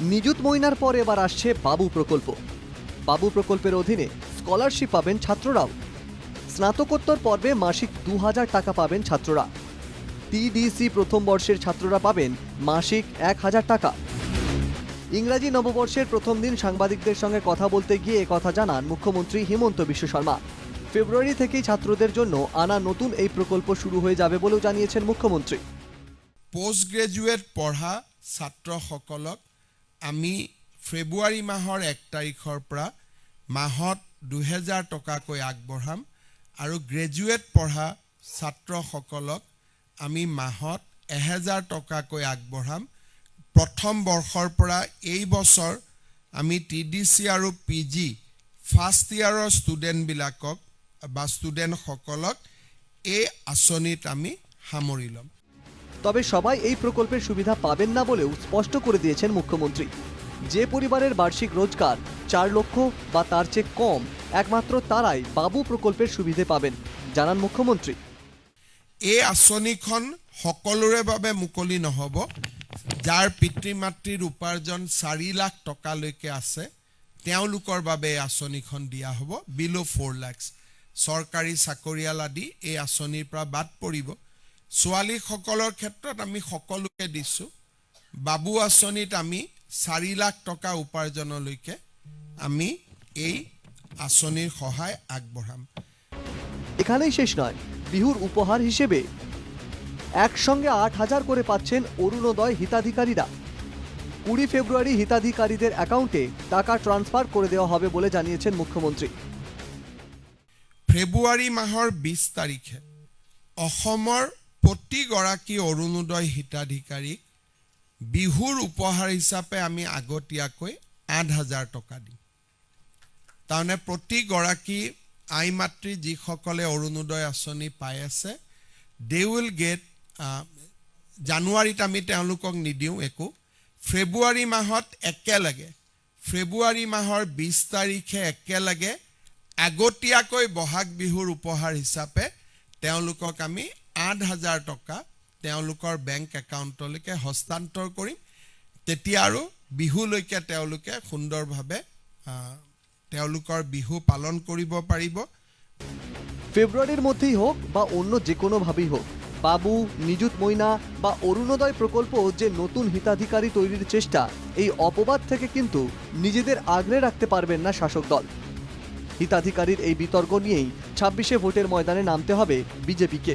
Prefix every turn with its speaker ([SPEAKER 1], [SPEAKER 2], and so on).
[SPEAKER 1] নিযুত মইনার পর এবার আসছে বাবু প্রকল্প। বাবু প্রকল্পের অধীনে স্কলারশিপ পাবেন ছাত্ররাও। স্নাতকোত্তর পর্বে মাসিক দু হাজার টাকা পাবেন ছাত্ররা। টিডিসি প্রথম বর্ষের ছাত্ররা পাবেন মাসিক এক হাজার টাকা। ইংরাজি নববর্ষের প্রথম দিন সাংবাদিকদের সঙ্গে কথা বলতে গিয়ে কথা জানান মুখ্যমন্ত্রী হিমন্ত বিশ্ব শর্মা। ফেব্রুয়ারি থেকেই ছাত্রদের জন্য আনা নতুন এই প্রকল্প শুরু হয়ে যাবে বলেও জানিয়েছেন মুখ্যমন্ত্রী।
[SPEAKER 2] পষ্ট গ্ৰেজুৱেট পঢ়া ছাত্ৰসকলক আমি ফেব্ৰুৱাৰী মাহৰ এক তাৰিখৰ পৰা মাহত দুহেজাৰ টকাকৈ আগবঢ়াম আৰু গ্ৰেজুৱেট পঢ়া ছাত্ৰসকলক আমি মাহত এহেজাৰ টকাকৈ আগবঢ়াম। প্ৰথম বৰ্ষৰ পৰা এই বছৰ আমি টি ডি চি আৰু পি জি ফাৰ্ষ্ট ইয়াৰৰ ষ্টুডেণ্টবিলাকক বা ষ্টুডেণ্টসকলক এই আঁচনিত আমি সামৰি ল'ম।
[SPEAKER 1] তবে সবাই এই প্রকল্পের সুবিধা পাবেন না বলেও স্পষ্ট করে দিয়েছেন মুখ্যমন্ত্রী। যে পরিবারের বার্ষিক রোজগার চার লক্ষ বা তার চেয়ে কম, একমাত্র তারাই বাবু প্রকল্পের সুবিধে পাবেন, জানান মুখ্যমন্ত্রী।
[SPEAKER 2] এই আঁচনিখন সকলোৰে বাবে মুকলি নহ'ব, যাৰ পিতৃ মাতৃৰ উপাৰ্জন চাৰি লাখ টকালৈকে আছে, তেওঁলোকৰ বাবে এই আঁচনিখন দিয়া হ'ব বিল' ফ'ৰ লাখছ চৰকাৰী চাকৰিয়াল আদি এই আঁচনিৰ পৰা বাদ পৰিব। ছোৱালীসকলৰ ক্ষেত্ৰত আমি সকলোকে দিছোঁ। বাবু আঁচনিত আমি চাৰি লাখ টকা উপাৰ্জনলৈকে আমি এই আঁচনিৰ সহায় আগবঢ়াম।
[SPEAKER 1] এখানেই শেষ নয় বিহুর উপহার হিসেবে। একসঙ্গে আট হাজার করে পাচ্ছেন অরুণোদয় হিতাধিকারীরা। কুড়ি ফেব্রুয়ারি হিতাধিকারীদের অ্যাকাউন্টে টাকা ট্রান্সফার করে দেওয়া হবে বলে জানিয়েছেন মুখ্যমন্ত্রী।
[SPEAKER 2] ফেব্ৰুৱাৰী মাহৰ বিছ তাৰিখে অসমৰ প্ৰতিগৰাকী অৰুণোদয় হিতাধিকাৰীক বিহুৰ উপহাৰ হিচাপে আমি আগতীয়াকৈ আঠ হাজাৰ টকা দিম। তাৰমানে প্ৰতিগৰাকী আই মাতৃ যিসকলে অৰুণোদয় আঁচনি পাই আছে দে উইল গেট জানুৱাৰীত আমি তেওঁলোকক নিদিওঁ একো। ফেব্ৰুৱাৰী মাহত একেলগে ফেব্ৰুৱাৰী মাহৰ বিছ তাৰিখে একেলগে আগতীয়াকৈ বহাগ বিহুৰ উপহাৰ হিচাপে তেওঁলোকক আমি আঠ হাজাৰ টকা তেওঁলোকৰ বেংক একাউণ্টলৈকে হস্তান্তৰ কৰিম। তেতিয়া আৰু বিহুলৈকে তেওঁলোকে সুন্দৰভাৱে তেওঁলোকৰ বিহু পালন কৰিব পাৰিব।
[SPEAKER 1] ফেব্রুয়ারির মধ্যেই হোক বা অন্য যে কোনোভাবেই হোক বাবু, নিযুত মইনা বা অরুণোদয় প্রকল্প যে নতুন হিতাধিকারী তৈরির চেষ্টা, এই অপবাদ থেকে কিন্তু নিজেদের আগলে রাখতে পারবেন না শাসক দল। হিতাধিকারীর এই বিতর্ক নিয়েই ছাব্বিশে ভোটের ময়দানে নামতে হবে বিজেপিকে।